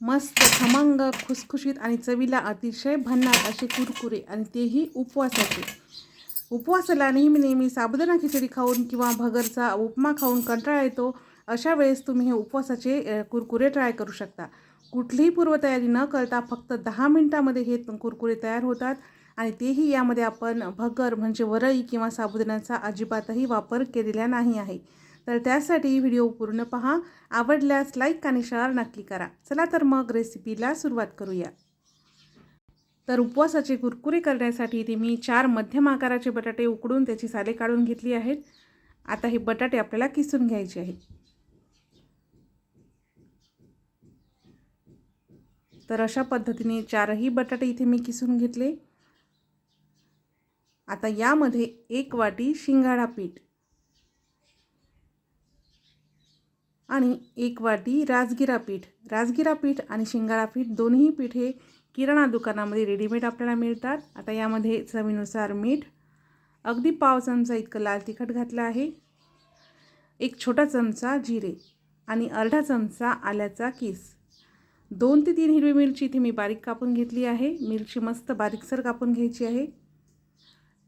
मस्त खमंग खुसखुशीत आणि चवीला अतिशय भन्नाट असे कुरकुरे आणि तेही उपवासाचे. उपवासाला नेहमी नेहमी साबुदाणा खिचडी खाऊन किंवा भगरचा उपमा खाऊन कंटाळा येतो अशा वेळेस तुम्ही हे उपवासाचे कुरकुरे ट्राय करू शकता. कुठलीही पूर्वतयारी न करता फक्त दहा मिनटामध्ये हे कुरकुरे तयार होतात आणि तेही यामध्ये आपण भगर म्हणजे वरई किंवा साबुदाण्याचा अजिबातही वापर केलेला नाही आहे. तर त्यासाठी व्हिडिओ पूर्ण पहा. आवडल्यास लाईक आणि शेअर नक्की करा. चला तर मग रेसिपीला सुरुवात करूया. तर उपवासाचे कुरकुरे करण्यासाठी ते मी चार मध्यम आकाराचे बटाटे उकडून त्याची साले काढून घेतली आहेत. आता हे बटाटे आपल्याला किसून घ्यायचे आहेत. तर अशा पद्धतीने चारही बटाटे इथे मी किसून घेतले. आता यामध्ये एक वाटी शिंगाडा पीठ. आणि एक वाटी राजगिरा पीठ. राजगिरा पीठ आणि शिंगाळा पीठ दोन्ही पीठ हे किराणा दुकानामध्ये रेडीमेड आपल्याला मिळतात. आता यामध्ये चवीनुसार मीठ अगदी पाव चमचा इतकं लाल तिखट घातलं आहे एक छोटा चमचा जिरे आणि अर्धा चमचा आल्याचा किस. दोन ते तीन हिरवी मिरची इथे मी बारीक कापून घेतली आहे. मिरची मस्त बारीकसर कापून घ्यायची आहे.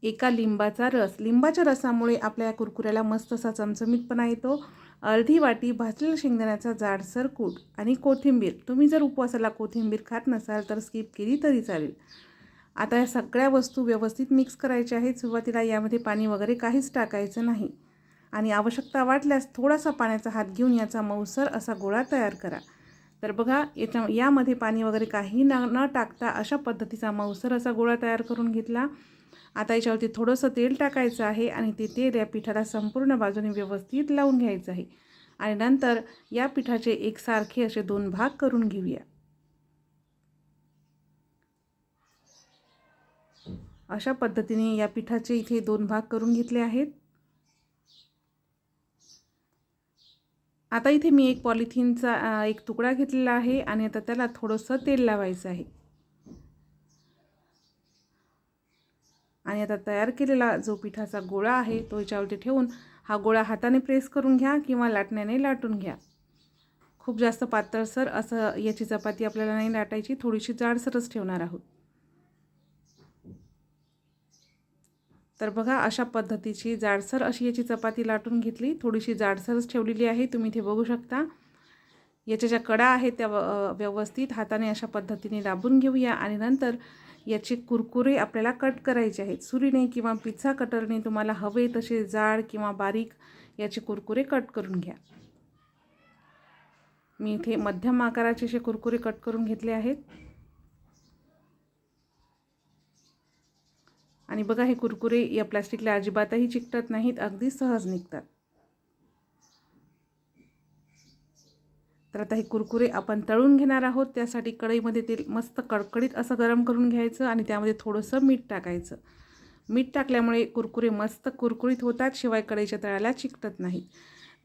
एका लिंबाचा रस. लिंबाच्या रसामुळे आपल्या या कुरकुऱ्याला मस्त असा चमचमीतपणा येतो. अर्धी वाटी भाजलेल्या शेंगदाण्याचा जाडसर कूट आणि कोथिंबीर. तुम्ही जर उपवासाला कोथिंबीर खात नसाल तर स्किप केली तरी चालेल. आता या सगळ्या वस्तू व्यवस्थित मिक्स करायच्या आहेत. सुरुवातीला यामध्ये पाणी वगैरे काहीच टाकायचं नाही. आणि आवश्यकता वाटल्यास थोडासा पाण्याचा हात घेऊन याचा मऊसर असा गोळा तयार करा. तर बघा याच्या यामध्ये पाणी वगैरे काही न न टाकता अशा पद्धतीचा मऊसर असा गोळा तयार करून घेतला. आता याच्यावरती थोडंसं तेल टाकायचं आहे आणि ते तेल या पिठाला संपूर्ण बाजूने व्यवस्थित लावून घ्यायचं आहे. आणि नंतर या पिठाचे एकसारखे असे दोन भाग करून घेऊया. अशा पद्धतीने या पिठाचे इथे दोन भाग करून घेतले आहेत. आता इथे मी एक पॉलिथिनचा एक तुकडा घेतलेला आहे आणि आता त्याला थोडंसं तेल लावायचं आहे. आणि आता तयार केलेला जो पिठाचा गोळा आहे तो याच्यावरती ठेवून हा गोळा हाताने प्रेस करून घ्या किंवा लाटण्याने लाटून घ्या. खूप जास्त पातळसर असं याची चपाती आपल्याला नाही लाटायची थोडीशी जाडसरच ठेवणार आहोत. तर बघा अशा पद्धतीची जाडसर अशी याची चपाती लाटून घेतली. थोडीशी जाडसरच ठेवलेली आहे तुम्ही इथे बघू शकता. याच्या ज्या कडा आहेत त्या व्यवस्थित हाताने अशा पद्धतीने दाबून घेऊया आणि नंतर याचे कुरकुरे आपल्याला कट करायचे आहेत. सुरीने किंवा पिझ्झा कटरने तुम्हाला हवे तसे जाड किंवा बारीक याचे कुरकुरे कट करून घ्या. मी इथे मध्यम आकाराचे असे कुरकुरे कट करून घेतले आहेत. आणि बघा हे कुरकुरे या प्लास्टिकला अजिबातही चिकटत नाहीत अगदी सहज निघतात. तर आता हे कुरकुरे आपण तळून घेणार आहोत. त्यासाठी कढईमध्ये तेल मस्त कडकडीत असं गरम करून घ्यायचं आणि त्यामध्ये थोडंसं मीठ टाकायचं. मीठ टाकल्यामुळे कुरकुरे मस्त कुरकुरीत होतात शिवाय कढईच्या तळाला चिकटत नाहीत.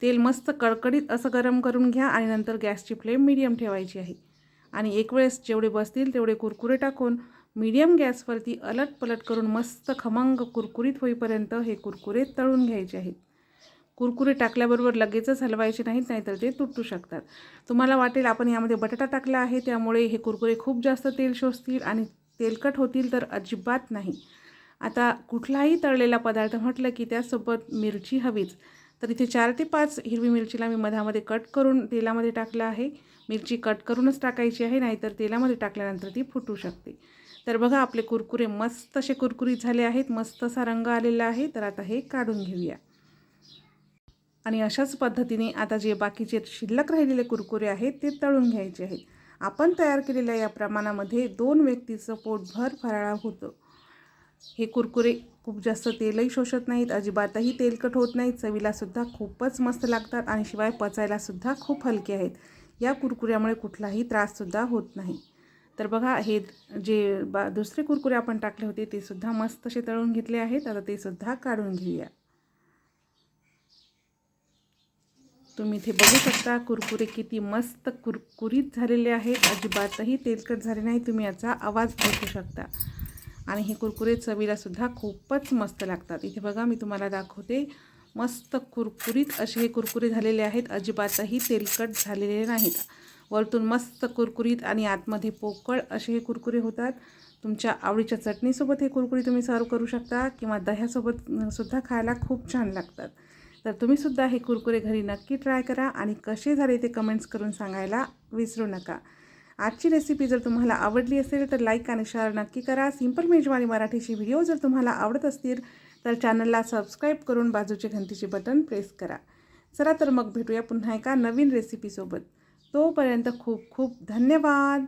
तेल मस्त कडकडीत असं गरम करून घ्या आणि नंतर गॅसची फ्लेम मीडियम ठेवायची आहे. आणि एक वेळेस जेवढे बसतील तेवढे कुरकुरे टाकून मीडियम गॅसवरती अलट पलट करून मस्त खमंग कुरकुरीत होईपर्यंत हे कुरकुरे तळून घ्यायचे आहेत. कुरकुरे टाकल्याबरोबर लगेचच हलवायचे नाहीत नाहीतर ते तुटू शकतात. तुम्हाला वाटेल आपण यामध्ये बटाटा टाकला आहे त्यामुळे हे कुरकुरे खूप जास्त तेल शोषतील आणि तेलकट होतील तर अजिबात नाही. आता कुठलाही तळलेला पदार्थ म्हटलं की त्यासोबत मिरची हवीच. तर इथे चार ते पाच हिरवी मिरचीला मी मधामध्ये कट करून तेलामध्ये टाकलं आहे. मिरची कट करूनच टाकायची आहे नाहीतर तेलामध्ये टाकल्यानंतर ती फुटू शकते. तर बघा आपले कुरकुरे मस्त असे कुरकुरीत झाले आहेत मस्त असा रंग आलेला आहे. तर आता हे काढून घेऊया. आणि अशाच पद्धतीने आता जे बाकीचे शिल्लक राहिलेले कुरकुरे आहेत ते तळून घ्यायचे आहेत. आपण तयार केलेल्या या प्रमाणामध्ये दोन व्यक्तीचं पोटभर फराळा होतं. हे कुरकुरे खूप जास्त तेलही शोषत नाहीत अजिबातही तेलकट होत नाहीत चवीलासुद्धा खूपच मस्त लागतात आणि शिवाय पचायलासुद्धा खूप हलके आहेत. या कुरकुऱ्यामुळे कुठलाही त्राससुद्धा होत नाही. तर बघा हे जे बा दुसरे कुरकुरे आपण टाकले होते ते सुद्धा मस्त असे तळून घेतले आहेत. आता ते सुद्धा काढून घेऊया. तुम्ही इथे बघू शकता कुरकुरे किती मस्त कुरकुरीत झालेले आहेत. अजिबातही तेलकट झाले नाही. तुम्ही याचा आवाज ऐकू शकता. आणि हे कुरकुरे चवीलासुद्धा खूपच मस्त लागतात. इथे बघा मी तुम्हाला दाखवते. मस्त कुरकुरीत असे हे कुरकुरे झालेले आहेत. अजिबातही तेलकट झालेले नाहीत. वरतून मस्त कुरकुरीत आणि आतमध्ये पोकळ असे हे कुरकुरे होतात. तुमच्या आवडीच्या चटणीसोबत हे कुरकुरी तुम्ही सर्व करू शकता किंवा दह्यासोबत सुद्धा खायला खूप छान लागतात. तर तुम्हीसुद्धा हे कुरकुरे घरी नक्की ट्राय करा आणि कसे झाले ते कमेंट्स करून सांगायला विसरू नका. आजची रेसिपी जर तुम्हाला आवडली असेल तर लाईक आणि शेअर नक्की करा. सिंपल मेजवानी मराठीची व्हिडिओ जर तुम्हाला आवडत असतील तर चॅनलला सबस्क्राईब करून बाजूचे घंटीचे बटन प्रेस करा. चला तर मग भेटूया पुन्हा एका नवीन रेसिपीसोबत तोपर्यंत खूप खूप धन्यवाद.